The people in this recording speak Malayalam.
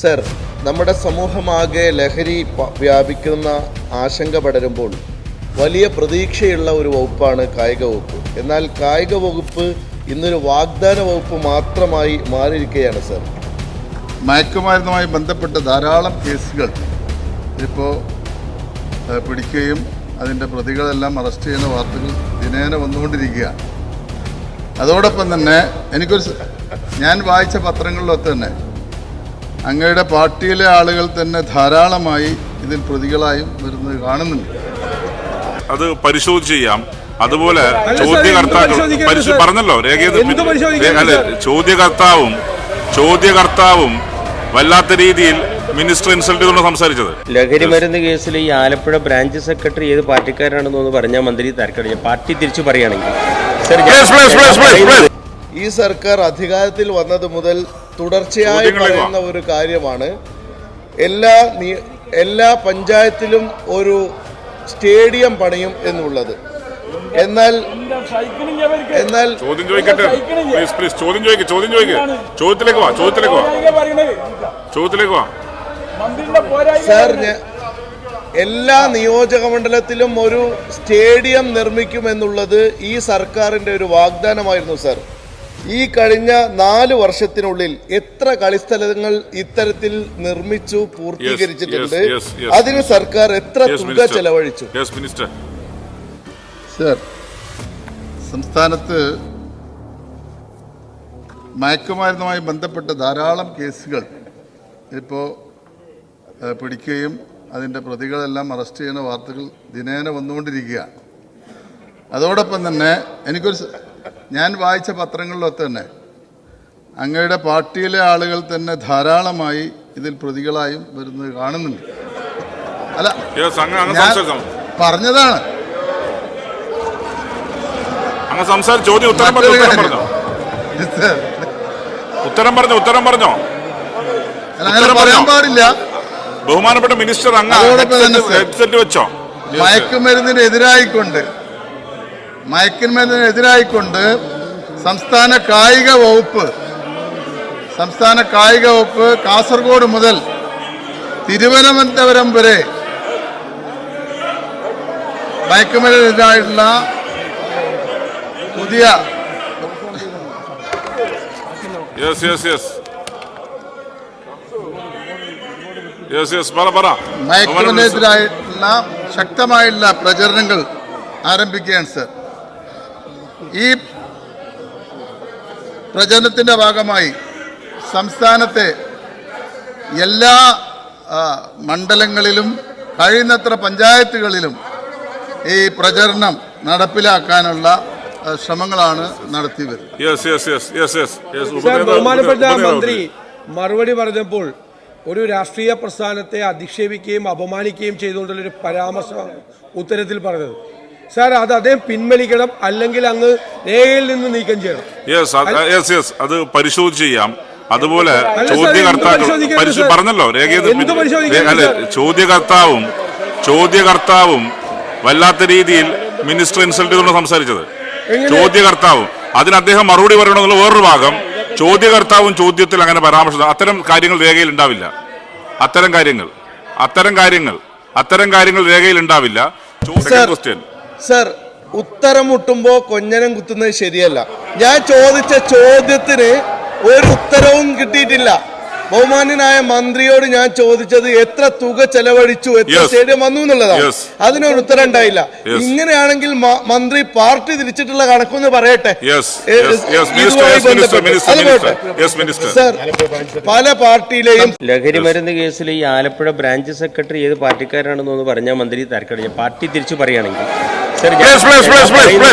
സർ നമ്മുടെ സമൂഹമാകെ ലഹരി വ്യാപിക്കുന്ന ആശങ്ക പടരുമ്പോൾ വലിയ പ്രതീക്ഷയുള്ള ഒരു വകുപ്പാണ് കായിക വകുപ്പ്. എന്നാൽ കായിക വകുപ്പ് ഇന്നൊരു വാഗ്ദാന വകുപ്പ് മാത്രമായി മാറിയിരിക്കുകയാണ് സർ. മയക്കുമരുന്നുമായി ബന്ധപ്പെട്ട ധാരാളം കേസുകൾ ഇപ്പോൾ പിടിക്കുകയും അതിന്റെ പ്രതികളെല്ലാം അറസ്റ്റ് ചെയ്യുന്ന വാർത്തകൾ ദിനേന വന്നുകൊണ്ടിരിക്കുകയാണ്. അതോടൊപ്പം തന്നെ എനിക്കൊരു ഞാൻ വായിച്ച പത്രങ്ങളിലൊക്കെ തന്നെ അങ്ങയുടെ പാർട്ടിയിലെ ആളുകൾ തന്നെ ധാരാളമായി ഇതിൽ പ്രതികളായും വരുന്നത് കാണുന്നുണ്ട്. അത് പരിശോധിച്ച് ചെയ്യാം. അതുപോലെ ചോദ്യകർത്താക്കൾ? പറഞ്ഞല്ലോ രേഖയത് അല്ല? ചോദ്യകർത്താവും ചോദ്യകർത്താവും വല്ലാത്ത രീതിയിൽ മിനിസ്റ്റർ ഇൻസൾട്ട് ചെയ്തുകൊണ്ട് സംസാരിച്ചത്. ലഹരി മരുന്ന് കേസിൽ ഈ ആലപ്പുഴ ബ്രാഞ്ച് സെക്രട്ടറി ഏത് പാർട്ടിക്കാരാണെന്ന് ഒന്ന് പറഞ്ഞാൽ മന്ത്രി തർക്കടിച്ച പാർട്ടി തിരിച്ചു പറയുകയാണെങ്കിൽ. ഈ സർക്കാർ അധികാരത്തിൽ വന്നത് മുതൽ തുടർച്ചയായി പറയുന്ന ഒരു കാര്യമാണ്. എല്ലാ എല്ലാ പഞ്ചായത്തിലും ഒരു സ്റ്റേഡിയം പണിയും എന്നുള്ളത്. എന്നാൽ എന്നാൽ ചോദ്യം ചോദിക്കട്ടെ. പ്ലീസ് പ്ലീസ് ചോദ്യം ചോദിക്കുക ചോദ്യം ചോദിക്കുക ചോദ്യത്തിലേക്ക് വാ ചോദ്യത്തിലേക്ക് വാ. ചോദ്യത്തിലേക്ക് വാ. സാർ ഞാൻ എല്ലാ നിയോജക മണ്ഡലത്തിലും ഒരു സ്റ്റേഡിയം നിർമ്മിക്കുമെന്നുള്ളത് ഈ സർക്കാരിന്റെ ഒരു വാഗ്ദാനമായിരുന്നു സാർ. ഈ കഴിഞ്ഞ നാല് വർഷത്തിനുള്ളിൽ എത്ര കളിസ്ഥലങ്ങൾ ഇത്തരത്തിൽ നിർമ്മിച്ചു പൂർത്തീകരിച്ചിട്ടുണ്ട്. അതിന് സർക്കാർ എത്ര തുക ചെലവഴിച്ചു? സർ സംസ്ഥാനത്ത് മയക്കുമരുന്നുമായി ബന്ധപ്പെട്ട ധാരാളം കേസുകൾ ഇപ്പോൾ പിടിക്കുകയും അതിന്റെ പ്രതികളെല്ലാം അറസ്റ്റ് ചെയ്യുന്ന വാർത്തകൾ ദിനേന വന്നുകൊണ്ടിരിക്കുകയാണ്. അതോടൊപ്പം തന്നെ എനിക്കൊരു ഞാൻ വായിച്ച പത്രങ്ങളിലൊക്കെ തന്നെ അങ്ങയുടെ പാർട്ടിയിലെ ആളുകൾ തന്നെ ധാരാളമായി ഇതിൽ പ്രതികളായും വരുന്നത് കാണുന്നുണ്ട്. അല്ല ഞാൻ പറഞ്ഞതാണ്. ഉത്തരം പറഞ്ഞു ഉത്തരം പറഞ്ഞോ? അങ്ങനെ പറയാൻ? പാടില്ല. ബഹുമാനപ്പെട്ട മിനിസ്റ്റർ അങ്ങ് അതോടൊപ്പം തന്നെ ഹെഡ്സെറ്റ് സർ. ഹെഡ്സെറ്റ് വെച്ചോ? മയക്കുമരുന്നിനെതിരായിക്കൊണ്ട് മയക്കുമരുന്നിനെതിരായിക്കൊണ്ട് സംസ്ഥാന കായിക വകുപ്പ് സംസ്ഥാന കായിക വകുപ്പ് കാസർഗോഡ് മുതൽ തിരുവനന്തപുരം വരെ മയക്കുമരുന്നിനെതിരായിട്ടുള്ള പുതിയ yes yes yes yes yes പറ പറ. മയക്കുമരുന്നിനെതിരായിട്ടുള്ള ശക്തമായിട്ടുള്ള പ്രചരണങ്ങൾ ആരംഭിക്കുകയാണ് സർ. ഈ പ്രചരണത്തിന്റെ ഭാഗമായി സംസ്ഥാനത്തെ എല്ലാ മണ്ഡലങ്ങളിലും കഴിയുന്നത്ര പഞ്ചായത്തുകളിലും ഈ പ്രചരണം നടപ്പിലാക്കാനുള്ള ശ്രമങ്ങളാണ് നടത്തി വരുന്നത്. Yes yes yes yes yes yes ബഹുമാനപ്പെട്ട മന്ത്രി മറുപടി പറഞ്ഞപ്പോൾ ഒരു രാഷ്ട്രീയ പ്രസ്ഥാനത്തെ അധിക്ഷേപിക്കുകയും അപമാനിക്കുകയും ചെയ്തുകൊണ്ടുള്ള ഒരു പരാമർശം ഉത്തരത്തിൽ പറഞ്ഞത്. സാർ അത് അദ്ദേഹം പിൻവലിക്കണം അല്ലെങ്കിൽ അങ്ങ് രേഖയിൽ നിന്ന് നീക്കം ചെയ്യണം. യെസ് യെസ് യെസ് അത് പരിശോധിച്ച് ചെയ്യാം. അതുപോലെ ചോദ്യകർത്താക്കൾ? പറഞ്ഞല്ലോ അല്ല ചോദ്യകർത്താവും ചോദ്യകർത്താവും വല്ലാത്ത രീതിയിൽ മിനിസ്റ്റർ ഇൻസൾട്ട് ചെയ്തുകൊണ്ട് സംസാരിച്ചത് ചോദ്യകർത്താവും. അതിന് അദ്ദേഹം മറുപടി പറയണമെന്നുള്ള വേറൊരു ഭാഗം. ചോദ്യകർത്താവും ചോദ്യത്തിൽ അങ്ങനെ പരാമർശിച്ചു അത്തരം കാര്യങ്ങൾ രേഖയിൽ ഉണ്ടാവില്ല. അത്തരം കാര്യങ്ങൾ. അത്തരം കാര്യങ്ങൾ. അത്തരം കാര്യങ്ങൾ രേഖയിൽ ഉണ്ടാവില്ല. ക്വസ്റ്റ്യൻ സർ ഉത്തരം മുട്ടുമ്പോ കൊഞ്ഞനം കുത്തുന്നത് ശരിയല്ല. ഞാൻ ചോദിച്ച ചോദ്യത്തിന് ഒരു ഉത്തരവും കിട്ടിയിട്ടില്ല. ബഹുമാന്യനായ മന്ത്രിയോട് ഞാൻ ചോദിച്ചത് എത്ര തുക ചെലവഴിച്ചു എത്ര. സ്റ്റേഡിയം വന്നു എന്നുള്ളതാണ്. അതിനൊരു ഉത്തരം ഉണ്ടായില്ല. ഇങ്ങനെയാണെങ്കിൽ മന്ത്രി പാർട്ടി തിരിച്ചിട്ടുള്ള കണക്കൊന്ന് പറയട്ടെ? സർ പല പാർട്ടിയിലെയും ലഹരി മരുന്ന് കേസിൽ ഈ ആലപ്പുഴ ബ്രാഞ്ച് സെക്രട്ടറി ഏത് പാർട്ടിക്കാരാണെന്ന് പറഞ്ഞാൽ മന്ത്രി തർക്കടില്ല പാർട്ടി തിരിച്ചു പറയുകയാണെങ്കിൽ bless, bless, bless, bless.